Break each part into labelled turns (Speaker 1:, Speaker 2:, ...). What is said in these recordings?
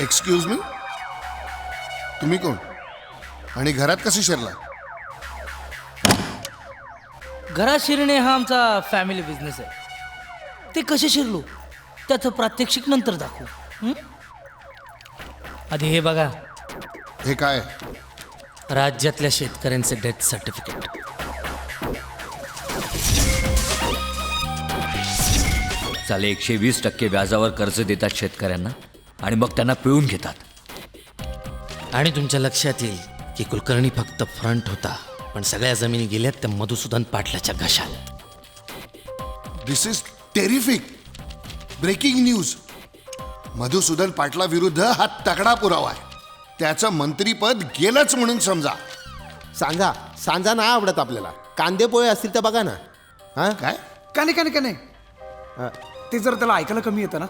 Speaker 1: Excuse me तुम्ही कोण? आणि घरात कशी शिरला?
Speaker 2: घरात शिरणे हा आमचा फॅमिली बिझनेस आहे. ते कसे शिरलो? त्याचं प्रात्यक्षिक नंतर दाखवू. हं? आधी हे बघा.
Speaker 1: हे काय?
Speaker 2: राज्यातल्या शेतकऱ्यांचे डेथ सर्टिफिकेट
Speaker 3: साले एकशे वीस टक्के व्याजावर कर्ज देतात शेतकऱ्यांना. आणि मग त्यांना पिळून घेतात.
Speaker 2: आणि तुमच्या लक्षात येईल की कुलकर्णी फक्त फ्रंट होता पण सगळ्या जमिनी गेल्यात त्या मधुसूदन पाटलाच्या घशात.
Speaker 1: This is terrific breaking news Madhusudan पाटला विरुद्ध हा तगडा पुरावा आहे. त्याचं मंत्रीपद गेलंच म्हणून समजा.
Speaker 4: सांगा सांजा नाही आवडत आपल्याला. कांदे पोहे असतील तर बघा ना. हा?
Speaker 1: काय?
Speaker 5: का नाही का नाही का नाही? ते जर त्याला ऐकायला कमी येतं ना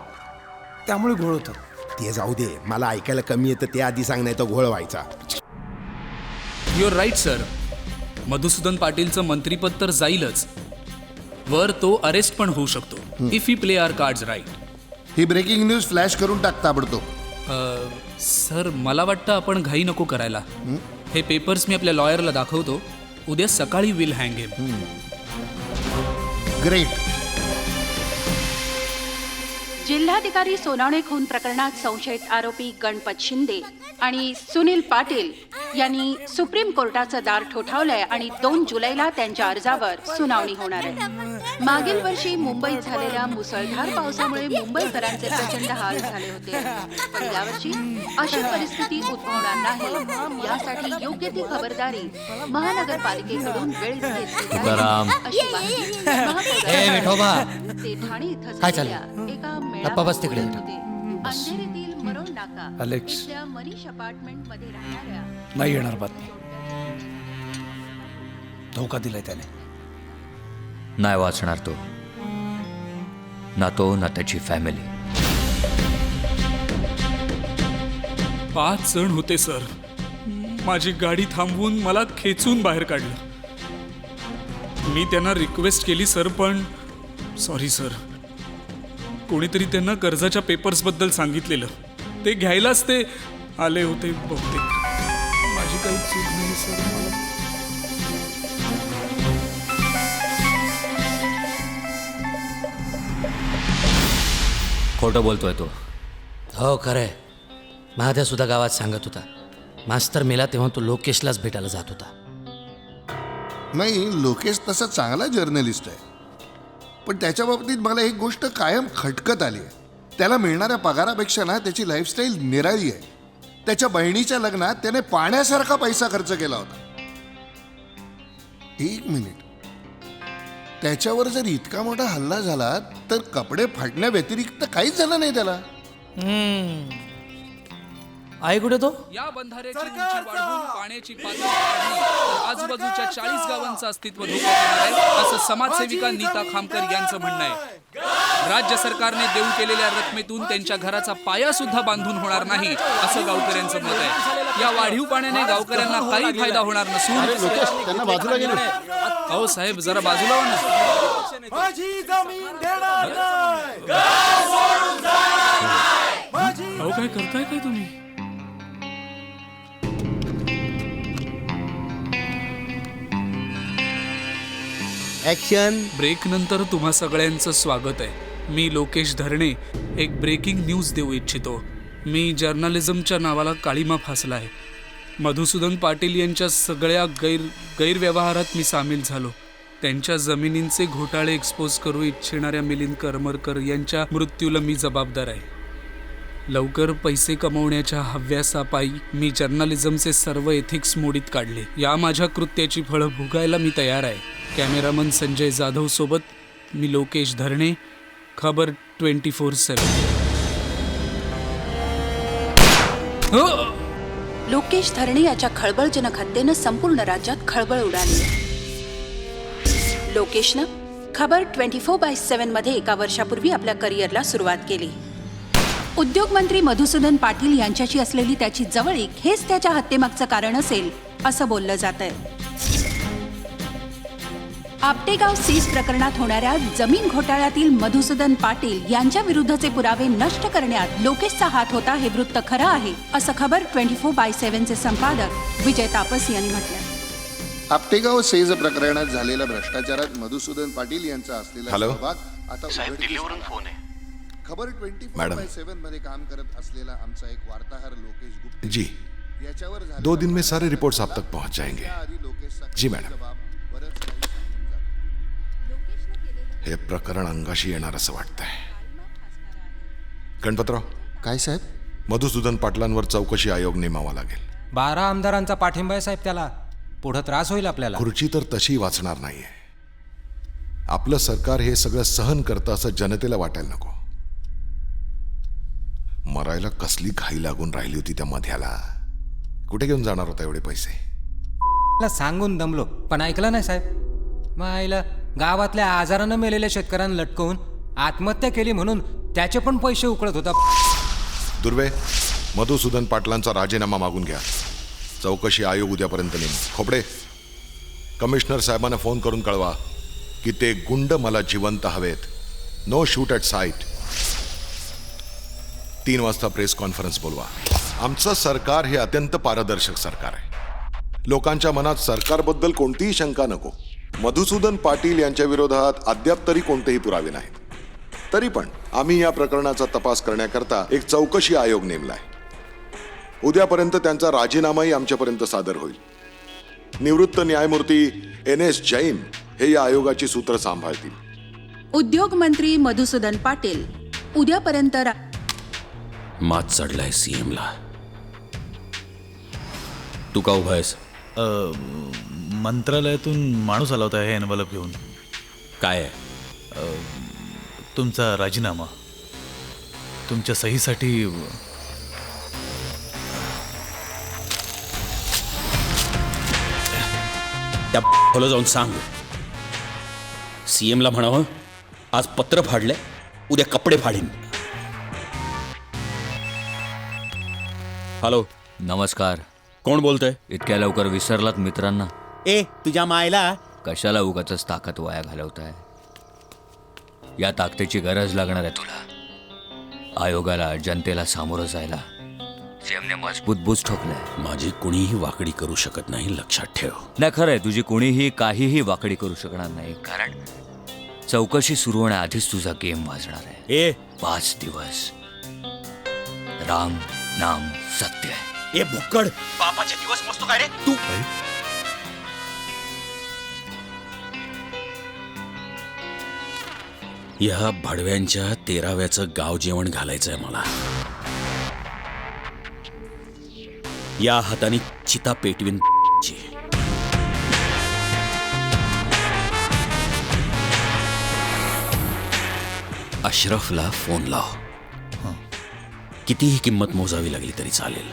Speaker 5: त्यामुळे घोळ होतं.
Speaker 4: ते जाऊ दे. मला ऐकायला कमी येतं ते आधी सांग नाही तर घोळ व्हायचा.
Speaker 6: युअर राईट सर मधुसूदन पाटीलचं मंत्रीपद तर जाईलच. वर तो अरेस्ट पण होऊ शकतो if he play our card right
Speaker 1: he breaking news flash करून टाक ताबडतोब.
Speaker 6: सर मला वाटतं आपण घाई नको करायला. हे पेपर्स मी आपल्या लॉयरला दाखवतो. उद्या सकाळी विल हँग हिम
Speaker 1: ग्रेट
Speaker 7: जिल्हाधिकारी सोनावणे खून प्रकरणात संशयित आरोपी गणपत शिंदे आणि सुनील पाटील यांनी सुप्रीम कोर्टाचं दार ठोठावलंय आणि दोन जुलैला त्यांच्या अर्जावर सुनावणी होणार आहे मागील वर्षी मुंबईत झालेल्या मुसळधार पावसामुळे मुंबईकरांचे प्रचंड हाल झाले होते पण यावर्षी अशी परिस्थिती उद्भवणार नाही यासाठी योग्य ती खबरदारी महानगरपालिकेकडून वेळीच घेतली जाईल. अशी माहिती. ते ठाणे इथं झालेल्या? एका
Speaker 2: गप्पा बस. तिकडे.
Speaker 7: अंधेरीतील नाका.
Speaker 5: अलेक्स.
Speaker 7: इथल्या मनीष अपार्टमेंटमध्ये राहणाऱ्या
Speaker 5: नाही येणार बातमी. धोका दिलाय त्याने.
Speaker 3: नाही वाचणार तो. ना तो ना त्याची फॅमिली
Speaker 6: पाच जण होते सर. माझी गाडी थांबवून मला खेचून बाहेर काढलं. मी त्यांना रिक्वेस्ट केली सर पण सॉरी सर कोणीतरी त्यांना कर्जाच्या पेपर्सबद्दल सांगितलेलं. ते घ्यायलाच ते आले होते बहुतेक. माझी काही चूक नाही सर. मला
Speaker 3: खोटं बोलतोय तो.
Speaker 2: हो खरंय. महाद्या सुद्धा गावात सांगत होता. मास्तर मेला तेव्हा तो लोकेशलाच भेटायला जात होता.
Speaker 1: नाही लोकेश तसा चांगला जर्नलिस्ट आहे. पण त्याच्या बाबतीत मला एक गोष्ट कायम खटकत आली आहे. त्याला मिळणाऱ्या पगारापेक्षा ना त्याची लाईफस्टाईल निराळी आहे. त्याच्या बहिणीच्या लग्नात त्याने पाण्यासारखा पैसा खर्च केला होता. एक मिनिट त्याच्यावर जर इतका मोठा हल्ला झाला तर कपडे फाटण्या व्यतिरिक्त काहीच झालं नाही त्याला.
Speaker 2: आई कुठे तो?
Speaker 6: या बंधाऱ्याची उंची वाढवून पाण्याची पातळी तर आजूबाजूच्या चाळीस गावांचं अस्तित्व धोक्यात येणार आहे. असं समाजसेविका नीता खामकर यांचं म्हणणं आहे. राज्य सरकारने देऊ केलेल्या रकमेतून त्यांच्या घराचा पाया सुद्धा बांधून होणार नाही असं गावकऱ्यांचं मत आहे. या वाढीव पाण्याने गावकऱ्यांना काही फायदा होणार नसून
Speaker 4: त्यांना बाजूला गेलो
Speaker 6: अहो साहेब जरा बाजूला हो काय करताय काय तुम्ही?
Speaker 4: ऍक्शन
Speaker 6: ब्रेक नंतर तुम्हा सगळ्यांचं स्वागत आहे. मी लोकेश धरणे एक ब्रेकिंग न्यूज देऊ इच्छितो. मी जर्नलिझमच्या नावाला काळीमा फासला आहे. मधुसूदन पाटील यांच्या सगळ्या गैर गैरव्यवहारात मी सामील झालो. त्यांच्या जमिनींचे घोटाळे एक्सपोज करू इच्छिणाऱ्या मिलिंद करमरकर यांच्या मृत्यूला मी जबाबदार आहे. लवकर पैसे कमवण्याच्या हव्यासापायी मी जर्नलिझमचे सर्व एथिक्स मोडीत काढले. या माझ्या कृत्याची फळं भोगायला मी तयार आहे. कॅमेरामन संजय जाधव सोबत मी लोकेश धरणे खबर ट्वेंटी फोर सेवन.
Speaker 7: लोकेश धरणे याच्या खळबळजनक हत्येनं संपूर्ण राज्यात खळबळ उडाली. लोकेशनं खबर ट्वेंटी फोर बाय सेवनमध्ये एका वर्षापूर्वी आपल्या करिअरला सुरुवात केली. उद्योगमंत्री मधुसूदन पाटील यांच्याशी असलेली त्याची जवळीक हेच त्याच्या हत्येमागचं कारण असेल असं बोललं जात आहे आपटेगाव सीज प्रकरणात होणाऱ्या जमीन घोटाळ्यातील मधुसूदन पाटील यांच्या विरुद्धचे पुरावे नष्ट करण्यात लोकेशचा हात होता हे वृत्त खरं आहे असं खबर ट्वेंटी फोर बाय सेव्हनचे संपादक विजय तापस यांनी म्हटलं
Speaker 1: आपटेगाव सेज प्रकरणात झालेल्या भ्रष्टाचारात मधुसूदन पाटील यांचा असलेला
Speaker 8: हॅलो?
Speaker 1: सहभाग आता उघडकीस आला आहे. खबर ट्वेंटी फोर
Speaker 8: मॅडम.
Speaker 1: बाय सेव्हनमध्ये काम करत असलेला आमचा एक वार्ताहर लोकेश गुप्ते.
Speaker 8: जी.
Speaker 1: याच्यावर
Speaker 8: दो दिन में सारे रिपोर्ट्स आप तक पहुंच जाएंगे जी, मॅडम. हे प्रकरण अंगाशी येणार असं वाटतंय. गणपतराव.
Speaker 4: काय साहेब?
Speaker 8: मधुसूदन पाटलांवर चौकशी आयोग नेमावा लागेल.
Speaker 9: बारा आमदारांचा पाठिंबा आहे साहेब त्याला. पुढं त्रास होईल आपल्याला.
Speaker 8: खुर्ची तर तशी वाचणार नाहीये. आपलं सरकार हे सगळं सहन करतं असं जनतेला वाटायला नको. मरायला कसली घाई लागून राहिली होती त्या मध्याला? कुठे घेऊन जाणार होता एवढे पैसे?
Speaker 9: ला सांगून दमलो पण ऐकलं नाही साहेब. मग आईला गावातल्या आजारानं मेलेल्या शेतकऱ्यांना लटकवून आत्महत्या केली म्हणून त्याचे पण पैसे उकळत होता.
Speaker 8: दुर्वे मधुसूदन पाटलांचा राजीनामा मागून घ्या. चौकशी आयोग उद्यापर्यंत नेम खोपडे कमिशनर साहेबांना फोन करून कळवा की ते गुंड मला जिवंत हवेत. नो शूट ॲट साईट तीन वाजता प्रेस कॉन्फरन्स बोलवा. आमचं सरकार हे अत्यंत पारदर्शक सरकार आहे. लोकांच्या मनात सरकारबद्दल कोणतीही शंका नको. मधुसूदन पाटील यांच्या विरोधात अद्याप तरी कोणतेही पुरावे नाहीत. तरी पण आम्ही या प्रकरणाचा तपास करण्याकरता एक चौकशी आयोग नेमलाय. उद्यापर्यंत त्यांचा राजीनामाही आमच्यापर्यंत सादर होईल. निवृत्त न्यायमूर्ती एन एस जैन हे या आयोगाची सूत्र सांभाळतील.
Speaker 7: उद्योग मंत्री मधुसूदन पाटील उद्यापर्यंत रा-
Speaker 10: मात चढलाय सीएमला तू का उभा आहेस?
Speaker 11: मंत्रालयातून माणूस आला होता हे एनवलप घेऊन.
Speaker 10: काय आहे?
Speaker 11: तुमचा राजीनामा. तुमच्या सहीसाठी.
Speaker 10: त्या खोलं जाऊन सांग. सीएमला म्हणावं आज पत्र फाडलंय उद्या कपडे फाडीन. हॅलो
Speaker 3: नमस्कार.
Speaker 10: कोण बोलतंय?
Speaker 3: इतक्या लवकर विसरलात मित्रांना.
Speaker 4: ए तुझ्या मायला?
Speaker 3: कशाला उगाच ताकद वाया घालवताय? या ताकदीची गरज लागणार आहे तुला. आयोगाला जनतेला सामोरं जायला. सीएमने मजबूत बुज ठोकलाय.
Speaker 10: माझी कुणीही वाकडी करू शकत नाही लक्षात ठेव.
Speaker 3: नाही खरंय तुझी कोणीही काहीही वाकडी करू शकणार नाही कारण चौकशी सुरू होण्याआधीच तुझा गेम वाजणार आहे.
Speaker 10: ए.
Speaker 3: पाच दिवस. राम नाम सत्य आहे
Speaker 10: ए भुक्कड। बापाचे दिवस मस्तो काय रे? तू या भडव्यांच्या तेराव्याचं गाव जेवण घालायचंय मला. या हाताने चिता पेटवीन ची. अशरफला फोन लाव. कितीही किंमत मोजावी लागली तरी चालेल.